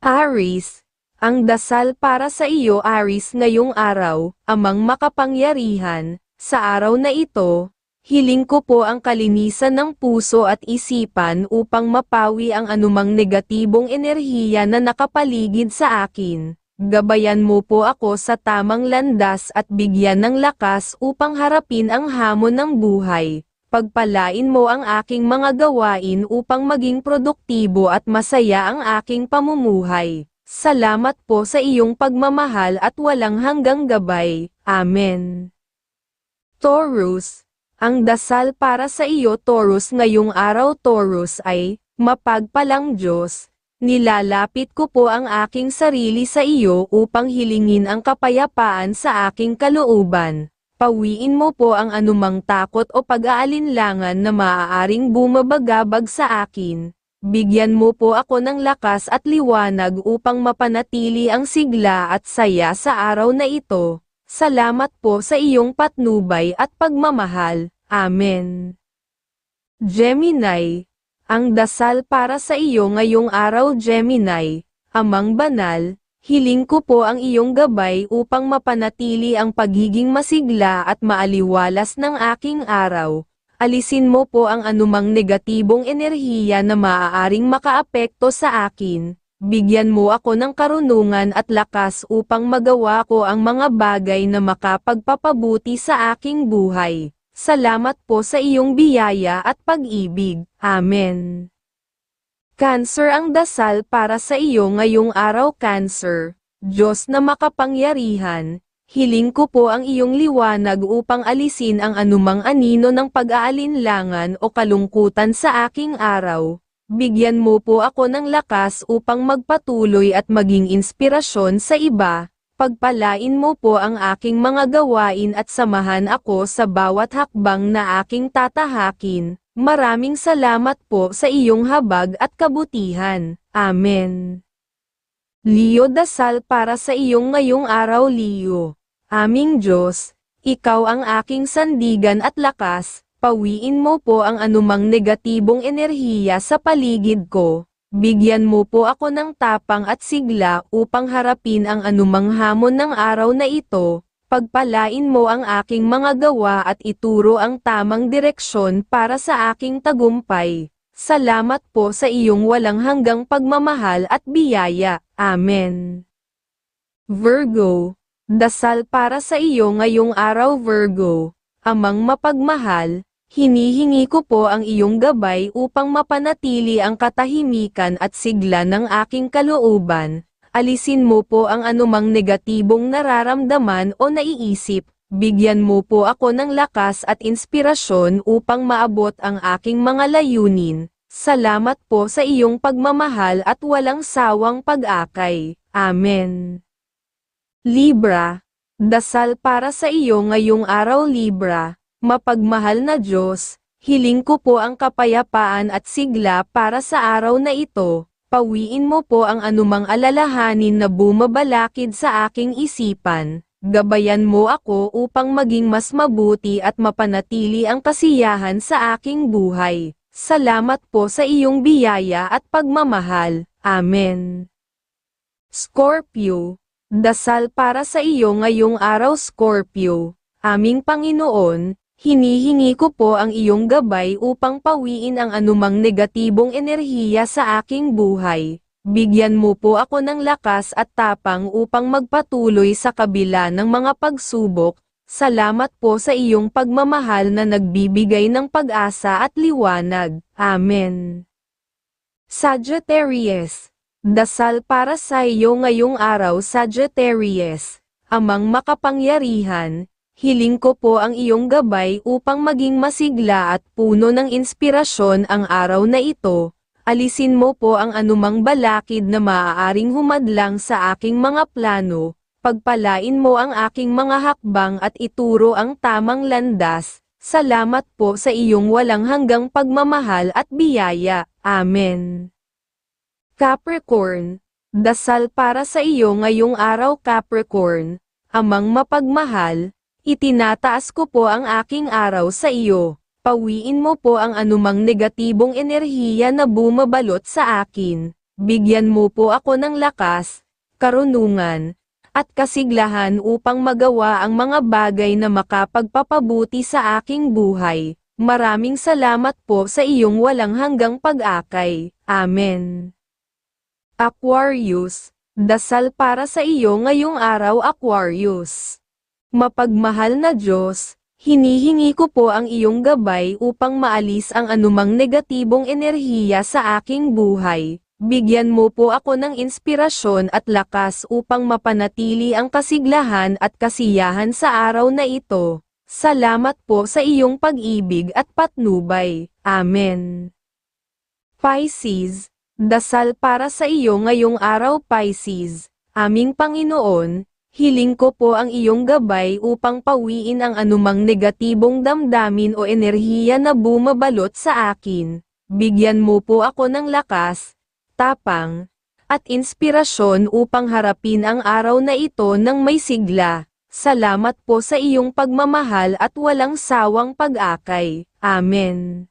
Aris, ang dasal para sa iyo Aris ngayong araw, amang makapangyarihan, sa araw na ito, hiling ko po ang kalinisan ng puso at isipan upang mapawi ang anumang negatibong enerhiya na nakapaligid sa akin. Gabayan mo po ako sa tamang landas at bigyan ng lakas upang harapin ang hamon ng buhay. Pagpalain mo ang aking mga gawain upang maging produktibo at masaya ang aking pamumuhay. Salamat po sa iyong pagmamahal at walang hanggang gabay. Amen. Taurus, ang dasal para sa iyo Taurus ngayong araw Taurus ay, mapagpalang Diyos, nilalapit ko po ang aking sarili sa iyo upang hilingin ang kapayapaan sa aking kalooban. Pawiin mo po ang anumang takot o pag-aalinlangan na maaaring bumabagabag sa akin. Bigyan mo po ako ng lakas at liwanag upang mapanatili ang sigla at saya sa araw na ito. Salamat po sa iyong patnubay at pagmamahal. Amen. Gemini, ang dasal para sa iyo ngayong araw Gemini, amang banal, hiling ko po ang iyong gabay upang mapanatili ang pagiging masigla at maaliwalas ng aking araw. Alisin mo po ang anumang negatibong enerhiya na maaaring makaapekto sa akin. Bigyan mo ako ng karunungan at lakas upang magawa ko ang mga bagay na makapagpapabuti sa aking buhay. Salamat po sa iyong biyaya at pag-ibig. Amen. Cancer ang dasal para sa iyo ngayong araw Cancer. Diyos na makapangyarihan, hiling ko po ang iyong liwanag upang alisin ang anumang anino ng pag-aalinlangan o kalungkutan sa aking araw. Bigyan mo po ako ng lakas upang magpatuloy at maging inspirasyon sa iba. Pagpalain mo po ang aking mga gawain at samahan ako sa bawat hakbang na aking tatahakin. Maraming salamat po sa iyong habag at kabutihan. Amen. Leo dasal para sa iyong ngayong araw Leo. Aming Diyos, ikaw ang aking sandigan at lakas, pawiin mo po ang anumang negatibong enerhiya sa paligid ko. Bigyan mo po ako ng tapang at sigla upang harapin ang anumang hamon ng araw na ito. Pagpalain mo ang aking mga gawa at ituro ang tamang direksyon para sa aking tagumpay. Salamat po sa iyong walang hanggang pagmamahal at biyaya. Amen. Virgo, dasal para sa iyo ngayong araw Virgo, amang mapagmahal, hinihingi ko po ang iyong gabay upang mapanatili ang katahimikan at sigla ng aking kalooban. Alisin mo po ang anumang negatibong nararamdaman o naiisip, bigyan mo po ako ng lakas at inspirasyon upang maabot ang aking mga layunin. Salamat po sa iyong pagmamahal at walang sawang pag-akay. Amen. Libra, dasal para sa iyo ngayong araw Libra, mapagmahal na Diyos, hiling ko po ang kapayapaan at sigla para sa araw na ito, pawiin mo po ang anumang alalahanin na bumabalakid sa aking isipan, gabayan mo ako upang maging mas mabuti at mapanatili ang kasiyahan sa aking buhay. Salamat po sa iyong biyaya at pagmamahal. Amen. Scorpio, dasal para sa iyo ngayong araw Scorpio. Aming Panginoon, hinihingi ko po ang iyong gabay upang pawiin ang anumang negatibong enerhiya sa aking buhay. Bigyan mo po ako ng lakas at tapang upang magpatuloy sa kabila ng mga pagsubok. Salamat po sa iyong pagmamahal na nagbibigay ng pag-asa at liwanag. Amen. Sagittarius, dasal para sa iyo ngayong araw Sagittarius, amang makapangyarihan, hiling ko po ang iyong gabay upang maging masigla at puno ng inspirasyon ang araw na ito. Alisin mo po ang anumang balakid na maaaring humadlang sa aking mga plano, pagpalain mo ang aking mga hakbang at ituro ang tamang landas. Salamat po sa iyong walang hanggang pagmamahal at biyaya. Amen. Capricorn, dasal para sa iyo ngayong araw Capricorn, amang mapagmahal, itinataas ko po ang aking araw sa iyo. Pawiin mo po ang anumang negatibong enerhiya na bumabalot sa akin. bigyan mo po ako ng lakas, karunungan, at kasiglahan upang magawa ang mga bagay na makapagpapabuti sa aking buhay. Maraming salamat po sa iyong walang hanggang pag-akay. Amen. Aquarius, dasal para sa iyo ngayong araw Aquarius. Mapagmahal na Diyos, hinihingi ko po ang iyong gabay upang maalis ang anumang negatibong enerhiya sa aking buhay. Bigyan mo po ako ng inspirasyon at lakas upang mapanatili ang kasiglahan at kasiyahan sa araw na ito. Salamat po sa iyong pag-ibig at patnubay. Amen. Pisces, dasal para sa iyo ngayong araw Pisces. Aming Panginoon, hiling ko po ang iyong gabay upang pawiin ang anumang negatibong damdamin o enerhiya na bumabalot sa akin. Bigyan mo po ako ng lakas, tapang, at inspirasyon upang harapin ang araw na ito ng may sigla. Salamat po sa iyong pagmamahal at walang sawang pag-akay. Amen.